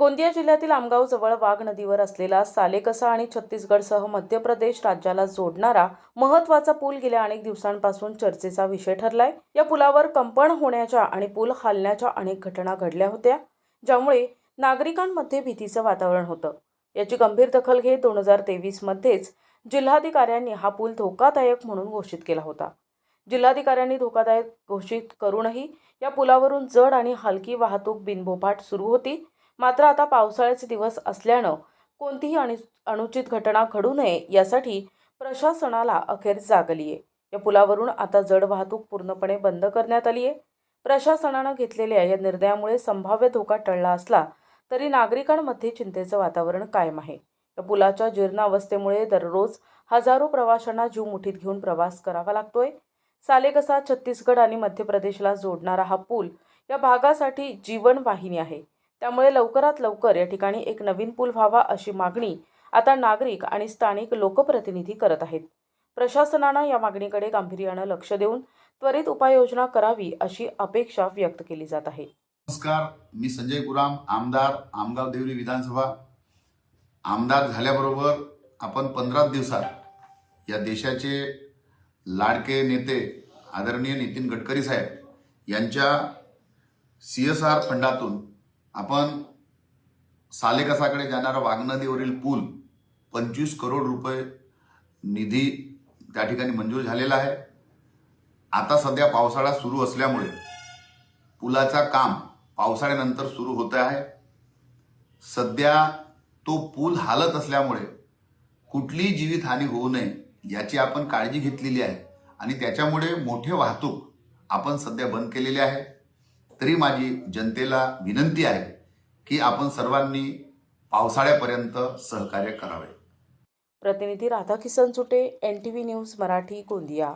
गोंदिया जिल्ह्यातील आमगाव जवळ वाघ नदीवर असलेला सालेकसा आणि छत्तीसगडसह मध्य प्रदेश राज्याला जोडणारा महत्त्वाचा पूल गेल्या अनेक दिवसांपासून चर्चेचा विषय ठरलाय. या पुलावर कंपन होण्याच्या आणि पूल हालण्याच्या अनेक घटना घडल्या होत्या ज्यामुळे नागरिकांमध्ये भीतीचं वातावरण होतं. याची गंभीर दखल घेत दोन हजार तेवीसमध्येच जिल्हाधिकाऱ्यांनी हा पूल धोकादायक म्हणून घोषित केला होता. जिल्हाधिकाऱ्यांनी धोकादायक घोषित करूनही या पुलावरून जड आणि हलकी वाहतूक बिनभोपाट सुरू होती. मात्र आता पावसाळ्याचे दिवस असल्यानं कोणतीही अनु अनुचित घटना घडू नये यासाठी प्रशासनाला अखेर जागली आहे या पुलावरून आता जड वाहतूक पूर्णपणे बंद करण्यात आली आहे प्रशासनानं घेतलेल्या या निर्णयामुळे संभाव्य धोका टळला असला तरी नागरिकांमध्ये चिंतेचं वातावरण कायम आहे. या पुलाच्या जीर्णावस्थेमुळे दररोज हजारो प्रवाशांना जीव मुठीत घेऊन प्रवास करावा लागतोय. सालेकसा छत्तीसगड आणि मध्य प्रदेशला जोडणारा हा पूल या भागासाठी जीवनवाहिनी आहे. त्यामुळे लवकरात लवकर या ठिकाणी एक नवीन पूल व्हावा अशी मागणी आता नागरिक आणि स्थानिक लोकप्रतिनिधी करत आहेत. प्रशासनानं या मागणीकडे गांभीर्यानं लक्ष देऊन त्वरित उपाययोजना करावी अशी अपेक्षा व्यक्त केली जात आहे. नमस्कार मी संजय गुराम आमदार आमगाव देवरी विधानसभा. आमदार झाल्याबरोबर आपण पंधरा दिवसात या देशाचे लाडके नेते आदरणीय नितीन गडकरी साहेब यांच्या सी एस आर फंडातून आपण सालेकसाकडे जाणारा वाघनदीवरील पूल पंचवीस करोड रुपये निधी त्या ठिकाणी मंजूर झालेला आहे. आता सध्या पावसाळा सुरू असल्यामुळे पुलाचा काम पावसाळ्यानंतर सुरू होत आहे. सध्या तो पूल हालत असल्यामुळे कुठलीही जीवितहानी होऊ नये याची आपण काळजी घेतलेली आहे. आणि त्याच्यामुळे मोठे वाहतूक आपण सध्या बंद केलेली आहे. तरी माझी जनतेला विनंती आहे की आपण सर्वांनी पावसाळ्यापर्यंत सहकार्य करावे. प्रतिनिधी Radhakisan Sute N T V news Marathi Gondia.